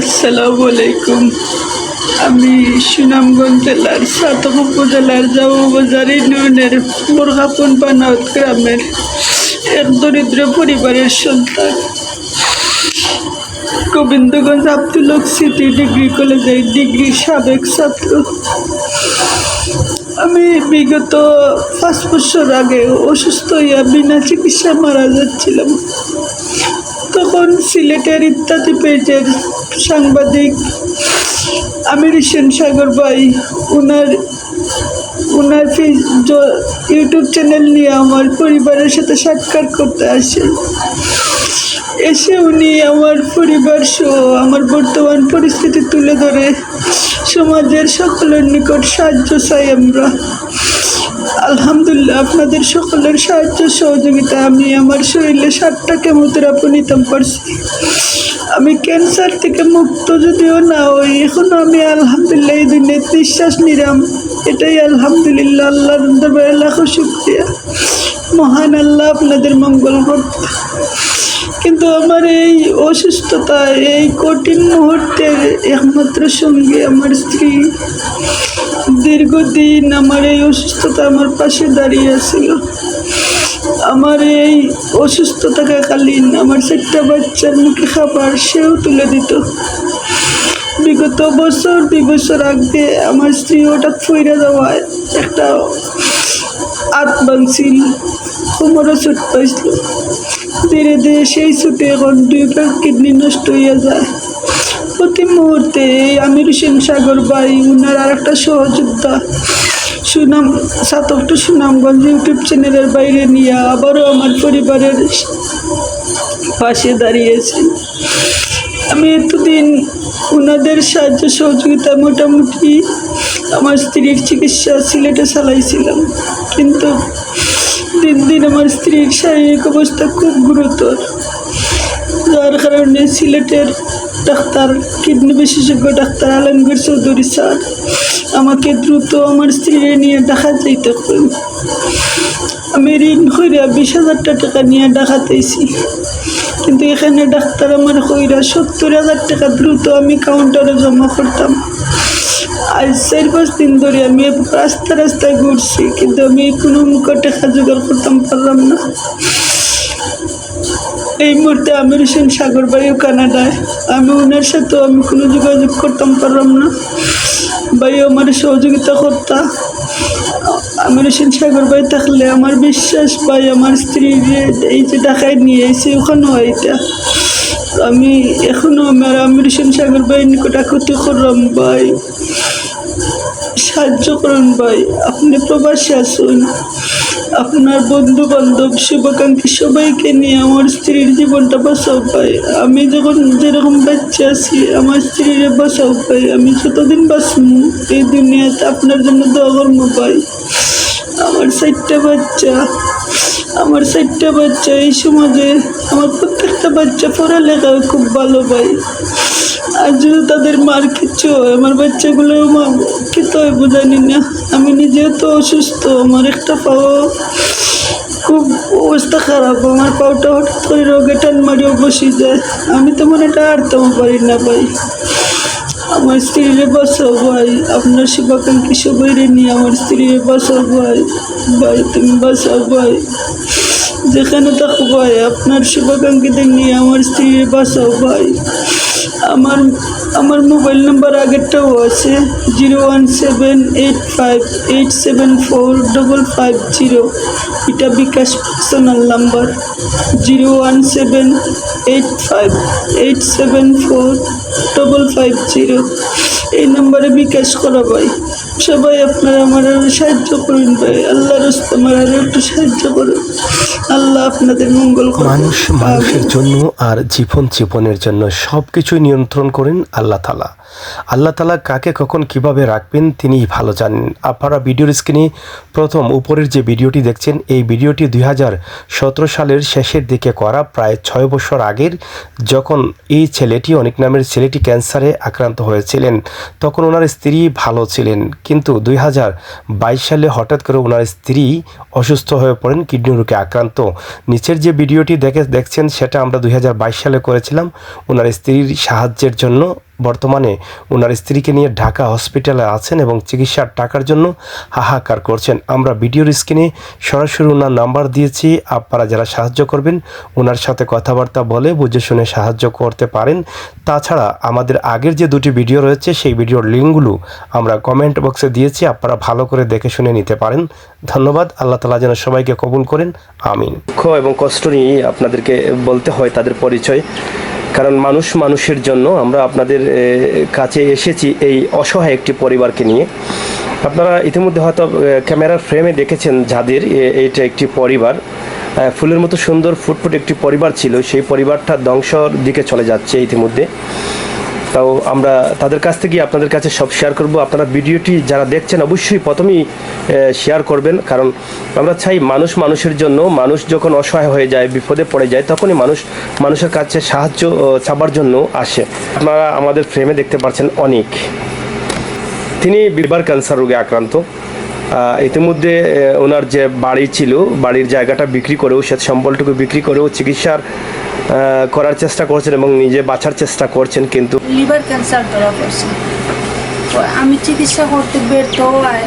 আসসালামু আলাইকুম আমি সুনামগঞ্জ জেলার সাতক উপজেলার জামুবাজার ইউনিয়নের মুরগাপুন বানাউত গ্রামের এক দরিদ্র পরিবারের সন্তান। গোবিন্দগঞ্জ আব্দুল হক সিটি ডিগ্রি কলেজের ডিগ্রি সাবেক ছাত্র। আমি বিগত পাঁচ বছর আগে অসুস্থ হইয়া বিনা চিকিৎসা মারা যাচ্ছিলাম। তখন সিলেটের ইত্যাদি পেজের সাংবাদিক আমির হোসেন সাগর ভাই ওনার ওনার ইউটিউব চ্যানেল নিয়ে আমার পরিবারের সাথে সাক্ষাৎ করতে আসে। এসে উনি আমার পরিবার সহ আমার বর্তমান পরিস্থিতি তুলে ধরে। সমাজের সকলের নিকট সাহায্য চাই আমরা। আলহামদুলিল্লাহ, আপনাদের সকলের সাহায্য সহযোগিতা, আমি আমার শরীরে সাতটা কেমোথেরাপি নিতাম পারছি আমি ক্যান্সার থেকে মুক্ত যদিও না হই, এখনও আমি আলহামদুলিল্লাহ এই দুনিয়ায় নিঃশ্বাস নিরাম এটাই আলহামদুলিল্লাহ আল্লাহ দরবারে লাখো শুক্রিয়া। মহান আল্লাহ আপনাদের মঙ্গল করতে কিন্তু আমার এই অসুস্থতা, এই কঠিন মুহূর্তের একমাত্র সঙ্গী আমার স্ত্রী। দীর্ঘদিন আমার এই অসুস্থতা আমার পাশে দাঁড়িয়ে ছিল আমার এই অসুস্থ থাকাকালীন আমার চারটা বাচ্চার মুখে খাবার সেও তুলে দিত। বিগত বছর, দুই বছর আগে আমার স্ত্রী হঠাৎ ফইরা যাওয়ায় একটা আত ভাঙছিল, কোমরও ছুট পাইছিল। ধীরে ধীরে সেই ছুটে এখন দুই ভাগ কিডনি নষ্ট হইয়া যায়। প্রতি মুহূর্তে আমির হোসেন সাগর ভাই উনার আর একটা সহযোদ্ধা। সুনাম, সাতক টু সুনামগঞ্জ ইউটিউব চ্যানেলের বাইরে নিয়ে আবারও আমার পরিবারের পাশে দাঁড়িয়েছে। আমি এতদিন ওনাদের সাহায্য সহযোগিতা মোটামুটি আমার স্ত্রীর চিকিৎসা সিলেটে চালাইছিলাম। কিন্তু দিন দিন আমার স্ত্রীর শারীরিক অবস্থা খুব গুরুতর। যার কারণে সিলেটের ডাক্তার, কিডনি বিশেষজ্ঞ ডাক্তার আলমগীর চৌধুরী স্যার আমাকে দ্রুত আমার স্ত্রীরে নিয়ে ঢাকা যাইতে হবে আমি ঋণ কইরা বিশ হাজার টাকা নিয়ে ঢাকাতেছি কিন্তু এখানে ডাক্তার আমার কইরা সত্তর হাজার টাকা দ্রুত আমি কাউন্টারে জমা করতাম। আজ চার পাঁচ দিন ধরে আমি রাস্তা রাস্তায় ঘুরছি, কিন্তু আমি কোনো মুখে টাকা জোগাড় করতাম পারলাম না। এই মুহূর্তে আমির হোসেন সাগর ভাইও কানাডায়। আমি ওনার সাথেও আমি কোনো যোগাযোগ করতাম পারলাম না। ভাই আমার সহযোগিতা করতা। আমির হোসেন সাগর ভাই থাকলে আমার বিশ্বাস ভাই আমার স্ত্রী এই যে ঢাকায় নিয়ে এসে ওখানেও এইটা আমি এখনও আমার আমির হোসেন সাগর ভাইয়ের নিকট আকুতি করলাম ভাই সাহায্য করুন ভাই, আপনি প্রবাসী আসুন। আপনার বন্ধু বান্ধব শুভাকাঙ্ক্ষী সবাইকে নিয়ে আমার স্ত্রীর জীবনটা বাঁচাও পাই আমি যখন যেরকম বাচ্চা আছি, আমার স্ত্রীর বাঁচাও পাই আমি যতদিন বাঁচবো এই দুনিয়াতে আপনার জন্য দোয়া করব পাই আমার চারটা বাচ্চা, আমার চারটা বাচ্চা। এই সমাজে আমার প্রত্যেকটা বাচ্চা পড়ালেখাও খুব ভালো পাই আর যদি তাদের মার কিচ্ছু হয় আমার বাচ্চাগুলো কি তো হয় জানি না। আমি নিজেও তো অসুস্থ, আমার একটা পাও খুব অবস্থা খারাপ, আমার পাওটা হঠাৎ করে রোগে টান মারিও বসে যায়। আমি তো মনে এটা আরতেও পারি না ভাই। আমার স্ত্রীরে বাঁচাও ভাই, আপনার শুভাকাঙ্ক্ষী সবাই নিয়ে আমার স্ত্রীরে বাঁচাও ভাই। ভাই, তুমি বাঁচাও ভাই। যেখানে থাকো ভাই, আপনার শুভাকাঙ্ক্ষীদের নিয়ে আমার স্ত্রীর বাসাও ভাই। আমার আমার মোবাইল নাম্বার আগেরটাও আছে, zero one seven eight five eight seven four double five zero. এটা bKash personal number. Zero one seven eight five eight seven four double five zero. এই নাম্বারে বিকাশ করা ভাই। সবাই আপনারা আমার সাহায্য করুন ভাই। আল্লাহ রস্তে আমার আরও একটু সাহায্য করুন। আল্লাহ আপনাদের মঙ্গল মানুষ মানুষের জন্য আর জীবন জীবনের জন্য সব কিছুই নিয়ন্ত্রণ করেন আল্লাহ তালা আল্লাহ তালা কাকে কখন কীভাবে রাখবেন তিনিই ভালো জানেন। আপনারা ভিডিওর স্ক্রিনে প্রথম উপরের যে ভিডিওটি দেখছেন, এই ভিডিওটি দুই হাজার সতেরো সালের শেষের দিকে করা প্রায় ছয় বছর আগের যখন এই ছেলেটি, অনেক নামের ছেলেটি ক্যান্সারে আক্রান্ত হয়েছিলেন, তখন ওনার স্ত্রী ভালো ছিলেন। কিন্তু দুই হাজার বাইশ সালে হঠাৎ করে ওনার স্ত্রী অসুস্থ হয়ে পড়েন, কিডনি রোগে আক্রান্ত। নিচের যে ভিডিওটি দেখে দেখছেন, সেটা আমরা দুই হাজার বাইশ সালে করেছিলাম। ওনার স্ত্রীর সাহায্যের জন্য বর্তমানে ওনার স্ত্রীকে নিয়ে ঢাকা হসপিটালে আছেন এবং চিকিৎসার টাকার জন্য হাহাকার করছেন। আমরা ভিডিওর স্ক্রিনে সরাসরি ওনার নাম্বার দিয়েছি, আপনারা যারা সাহায্য করবেন ওনার সাথে কথাবার্তা বলে বুঝে শুনে সাহায্য করতে পারেন। তাছাড়া আমাদের আগের যে দুটি ভিডিও রয়েছে, সেই ভিডিওর লিঙ্কগুলো আমরা কমেন্ট বক্সে দিয়েছি, আপনারা ভালো করে দেখে শুনে নিতে পারেন। ধন্যবাদ, আল্লাহ তালা যেন সবাইকে কবুল করেন, আমিন। দুঃখ এবং কষ্ট নিয়ে আপনাদেরকে বলতে হয় তাদের পরিচয়। কারণ মানুষ মানুষের জন্য আমরা আপনাদের কাছে এসেছি এই অসহায় একটি পরিবারকে নিয়ে। আপনারা ইতিমধ্যে হয়তো ক্যামেরার ফ্রেমে দেখেছেন যাদের এটা একটি পরিবার। ফুলের মতো সুন্দর ফুটফুট একটি পরিবার ছিল, সেই পরিবারটা ধ্বংসর দিকে চলে যাচ্ছে ইতিমধ্যে। তাও আমরা তাদের কাছ থেকে আপনাদের কাছে সব শেয়ার করব। আপনারা ভিডিওটি যারা দেখছেন, অবশ্যই প্রথমেই শেয়ার করবেন। কারণ আমরা চাই মানুষ মানুষের জন্য, মানুষ যখন অসহায় হয়ে যায়, বিপদে পড়ে যায়, তখনই মানুষ মানুষের কাছে সাহায্য চাবার জন্য আসে। আপনারা আমাদের ফ্রেমে দেখতে পাচ্ছেন অনেক। তিনি লিভার ক্যান্সার রোগে আক্রান্ত। ইতিমধ্যে ওনার যে বাড়ি ছিল, বাড়ির জায়গাটা বিক্রি করেও সে সম্বলটুকু বিক্রি করেও চিকিৎসার করার চেষ্টা করছেন এবং নিজে বাঁচার চেষ্টা করছেন কিন্তু লিভার ক্যান্সার ধরা পড়ছে। তো আমি চিকিৎসা করতে ব্যর্থ হওয়ায়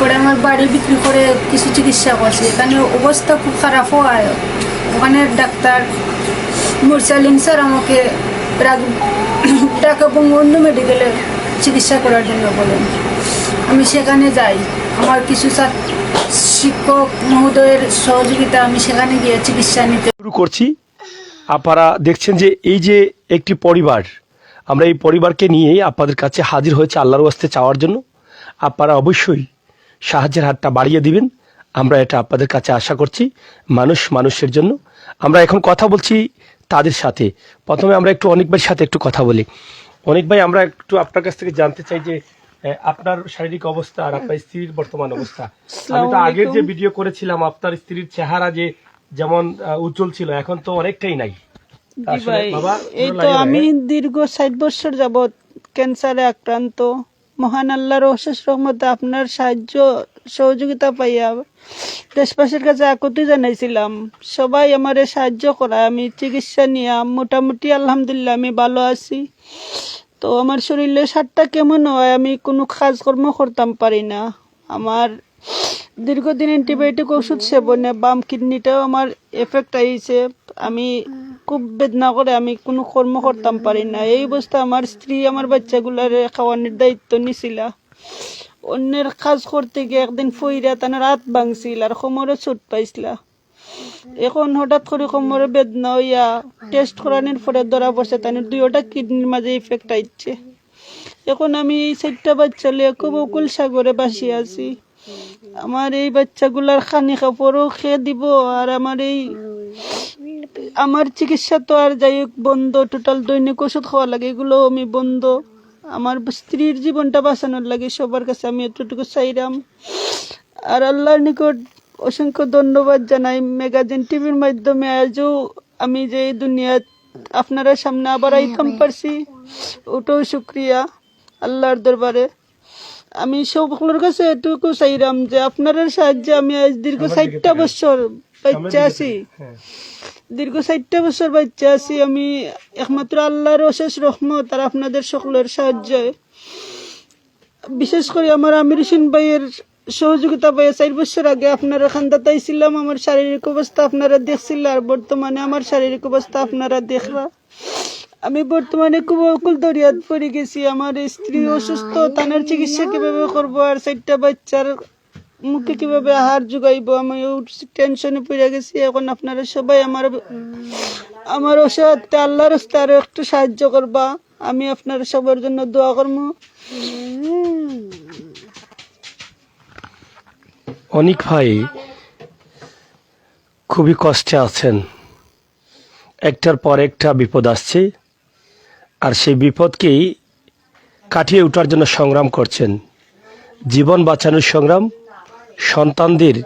পরে আমার বাড়ি বিক্রি করে কিছু চিকিৎসা করছি। এখানে অবস্থা খুব খারাপ হওয়ায় ওখানে ডাক্তার মুরসালিম স্যার আমাকে রাগ- ঢাকা বঙ্গবন্ধু মেডিকেলে চিকিৎসা করার জন্য বলেন। আমি সেখানে যাই। আমার কিছু ছাত্র শিক্ষক মহোদয়ের সহযোগিতা আমি সেখানে গিয়ে চিকিৎসা নিতে শুরু করছি। আপনারা দেখছেন যে এই যে একটি পরিবার আমরা এই পরিবারকে নিয়েই আপনাদের কাছে হাজির হয়েছে আল্লাহর ওয়াস্তে চাওয়ার জন্য। আপনারা অবশ্যই সাহায্যের হাতটা বাড়িয়ে দিবেন। আমরা এটা আপনাদের কাছে আশা করছি মানুষ মানুষের জন্য। আমরা এখন কথা বলছি তাদের সাথে। প্রথমে আমরা একটু অনেক ভাইয়ের সাথে একটু কথা বলি। অনেক ভাই আমরা একটু আপনার কাছ থেকে জানতে চাই যে আপনার শারীরিক অবস্থা আর আপনার স্ত্রীর বর্তমান অবস্থা। আমি তো আগের যে ভিডিও করেছিলাম আপনার স্ত্রীর চেহারা যে যেমন উজ্জ্বল ছিল এখন তো অনেকটাই নাই। এই তো আমি? দীর্ঘ ষাট বছর যাবৎ ক্যান্সারে আক্রান্ত। মহান আল্লাহর অশেষ রহমতে আপনার সাহায্য সহযোগিতা পাইয়া দেশবাসীর কাছে একতি জানাইছিলাম। সবাই আমারে সাহায্য করায় আমি চিকিৎসা নিয়ে মোটামুটি আলহামদুলিল্লাহ আমি ভালো আছি। তো আমার শরীরে সারটা কেমন হয় আমি কোনো কাজকর্ম করতাম পারি না। আমার দীর্ঘদিন অ্যান্টিবায়োটিক ওষুধ সেবনে বাম কিডনিটাও আমার এফেক্ট আইছে। আমি খুব বেদনা করে আমি কোনো কর্ম করতাম পারি না। এই অবস্থা আমার স্ত্রী আমার বাচ্চাগুলার খাওয়ানোর দায়িত্ব নিছিলা। অন্যের কাজ করতে গিয়ে একদিন ফইরা তার রাত ভাঙছিল আর কোমরে চোট পাইছিলা। এখন হঠাৎ করে কোমরে বেদনা হইয়া টেস্ট করানোর পরে ধরা পড়ছে তাই দুইটা কিডনির মাঝে ইফেক্ট আইছে। এখন আমি এই চারটা বাচ্চা লিয়ে খুব অকুল সাগরে বাসি আছি। আমার এই বাচ্চাগুলার খানি কাপড়ও খেয়ে দিব আর আমার এই আমার চিকিৎসা তো আর যাই হোক বন্ধ টোটাল দৈনিক ওষুধ খাওয়া লাগে এগুলো আমি বন্ধ। আমার স্ত্রীর জীবনটা বাঁচানোর লাগে সবার কাছে আমি এতটুকু চাইরাম। আর আল্লাহর নিকট অসংখ্য ধন্যবাদ জানাই। ম্যাগাজিন টিভির মাধ্যমে আজও আমি যে এই দুনিয়া আপনারা সামনে আবার আইতাম পারছি ওটাও শুক্রিয়া আল্লাহর দরবারে। আমি সকলের কাছে এটুকু চাইরাম যে আপনার সাহায্যে আমি আজ দীর্ঘ ষাটটা বছর বাচ্চা আছি। দীর্ঘ ষাটটা বছর বাচ্চা আছি। আমি একমাত্র আল্লাহর অশেষ রহমত আর আপনাদের সকলের সাহায্যে। বিশেষ করে আমার আমির হোসেন ভাইয়ের সহযোগিতা পাইয়ে চার বছর আগে আপনারা খান্দাতাই ছিলাম আমার শারীরিক অবস্থা আপনারা দেখছিল আর বর্তমানে আমার শারীরিক অবস্থা আপনারা দেখলা। আমি বর্তমানে খুব অকুল দরিয়াত পড়ে গেছি। আমার স্ত্রী অসুস্থ তানের চিকিৎসা কীভাবে করব আর চারটা বাচ্চার মুখে কীভাবে আহার যোগাইব? আমি টেনশনে পড়ে গেছি। এখন আপনারা সবাই আমার আমার অসহায়তে আল্লাহর আরও একটু সাহায্য করবা। আমি আপনারা সবার জন্য দোয়া করব। অনেক ভাই খুবই কষ্টে আছেন। একটার পর একটা বিপদ আসছে। আর সেই বিপদকেই কাটিয়ে ওঠার জন্য সংগ্রাম করছেন। জীবন বাঁচানোর সংগ্রাম, সন্তানদের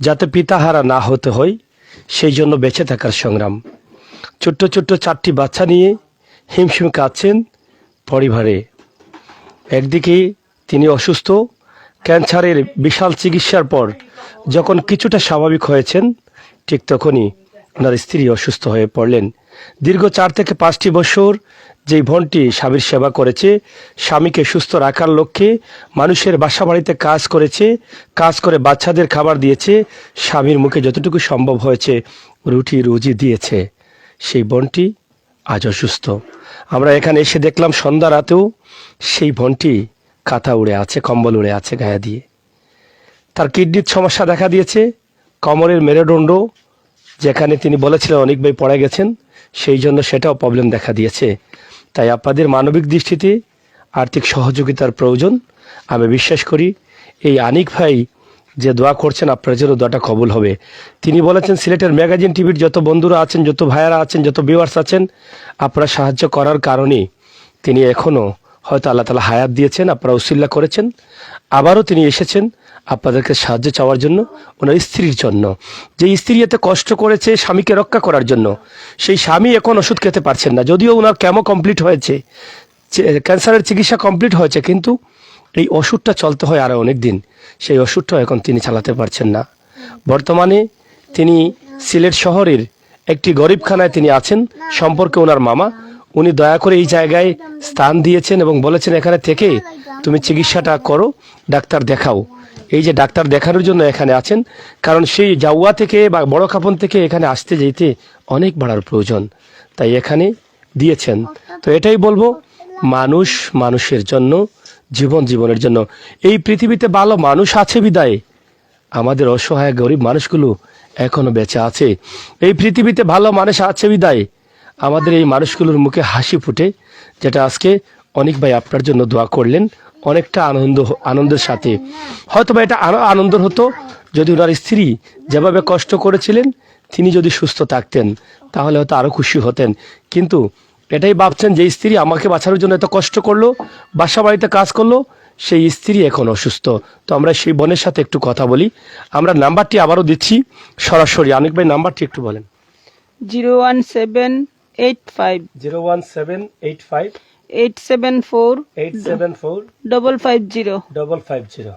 যাতে পিতাহারা না হতে হয়, সেই জন্য বেঁচে থাকার সংগ্রাম। ছোট্ট ছোট্ট চারটি বাচ্চা নিয়ে হিমশিম কাঁদছেন পরিবারে। একদিকে তিনি অসুস্থ, ক্যান্সারের বিশাল চিকিৎসার পর যখন কিছুটা স্বাভাবিক হয়েছেন, ঠিক তখনই ওনার স্ত্রী অসুস্থ হয়ে পড়লেন। দীর্ঘ চার থেকে পাঁচটি বছর যেই ভনটি স্বামীর সেবা করেছে, স্বামীকে সুস্থ রাখার লক্ষ্যে মানুষের বাসা বাড়িতে কাজ করেছে, কাজ করে বাচ্চাদের খাবার দিয়েছে, স্বামীর মুখে যতটুকু সম্ভব হয়েছে রুটি, রুজি দিয়েছে। সেই বনটি আজ অসুস্থ। আমরা এখানে এসে দেখলাম সন্ধ্যা রাতেও সেই বনটি কাঁথা উড়ে আছে, কম্বল উড়ে আছে গায়ে দিয়ে। তার কিডনির সমস্যা দেখা দিয়েছে, কমরের মেরুদণ্ড যেখানে তিনি বলেছিলেন, অনেক বই পড়ে গেছেন, সেই জন্য সেটাও প্রবলেম দেখা দিয়েছে। তাই আপনাদের মানবিক দৃষ্টিতে আর্থিক সহযোগিতার প্রয়োজন। আমি বিশ্বাস করি, এই আনিক ভাই যে দোয়া করছেন, আপনার জন্য দোয়াটা কবুল হবে। তিনি বলেছেন, সিলেটের ম্যাগাজিন টিভির যত বন্ধুরা আছেন, যত ভাইয়ারা আছেন, যত ভিউয়ার্স আছেন, আপনারা সাহায্য করার কারণে তিনি এখনও হয়তো আল্লাহ তালা হায়াত দিয়েছেন, আপনারা উসিল্লা করেছেন। আবারও তিনি এসেছেন আপনাদেরকে সাহায্য চাওয়ার জন্য, ওনার স্ত্রীর জন্য। যে স্ত্রী এতে কষ্ট করেছে স্বামীকে রক্ষা করার জন্য, সেই স্বামী এখন ওষুধ খেতে পারছেন না। যদিও ওনার কেমো কমপ্লিট হয়েছে ক্যান্সারের চিকিৎসা কমপ্লিট হয়েছে, কিন্তু এই ওষুধটা চলতে হয় আরও অনেক দিন সেই ওষুধটাও এখন তিনি চালাতে পারছেন না। বর্তমানে তিনি সিলেট শহরের একটি গরিবখানায় তিনি আছেন। সম্পর্কে ওনার মামা উনি দয়া করে এই জায়গায় স্থান দিয়েছেন এবং বলেছেন, এখানে থেকে তুমি চিকিৎসাটা করো, ডাক্তার দেখাও। এই যে ডাক্তার দেখানোর জন্য এখানে আছেন, কারণ সেই জাউয়া থেকে বা বড় খাপন থেকে এখানে আসতে যেতে অনেক ভাড়ার প্রয়োজন। তাই এখানে দিয়েছেন। তো এটাই বলব, মানুষ মানুষের জন্য, জীবন জীবনের জন্য। এই পৃথিবীতে ভালো মানুষ আছে বিদায়। আমাদের অসহায় গরিব মানুষগুলো এখনও বেঁচে আছে। এই পৃথিবীতে ভালো মানুষ আছে বিদায়। আমাদের এই মানুষগুলোর মুখে হাসি ফুটে, যেটা আজকে অনেক ভাই আপনার জন্য দোয়া করলেন। অনেকটা আনন্দ, আনন্দের সাথে। হয়তো বা এটা আরও আনন্দের হতো যদি ওনার স্ত্রী যেভাবে কষ্ট করেছিলেন, তিনি যদি সুস্থ থাকতেন, তাহলে হয়তো আরও খুশি হতেন। কিন্তু এটাই ভাবছেন যে স্ত্রী আমাকে বাঁচানোর জন্য এত কষ্ট করল, বাসা বাড়িতে কাজ করল, সেই স্ত্রী এখন অসুস্থ। তো আমরা সেই বোনের সাথে একটু কথা বলি। আমরা নাম্বারটি আবারও দিচ্ছি সরাসরি। অনেক ভাই, নাম্বারটি একটু বলেন। Zero one seven eight five zero one seven eight five eight seven four eight seven four double five zero double five zero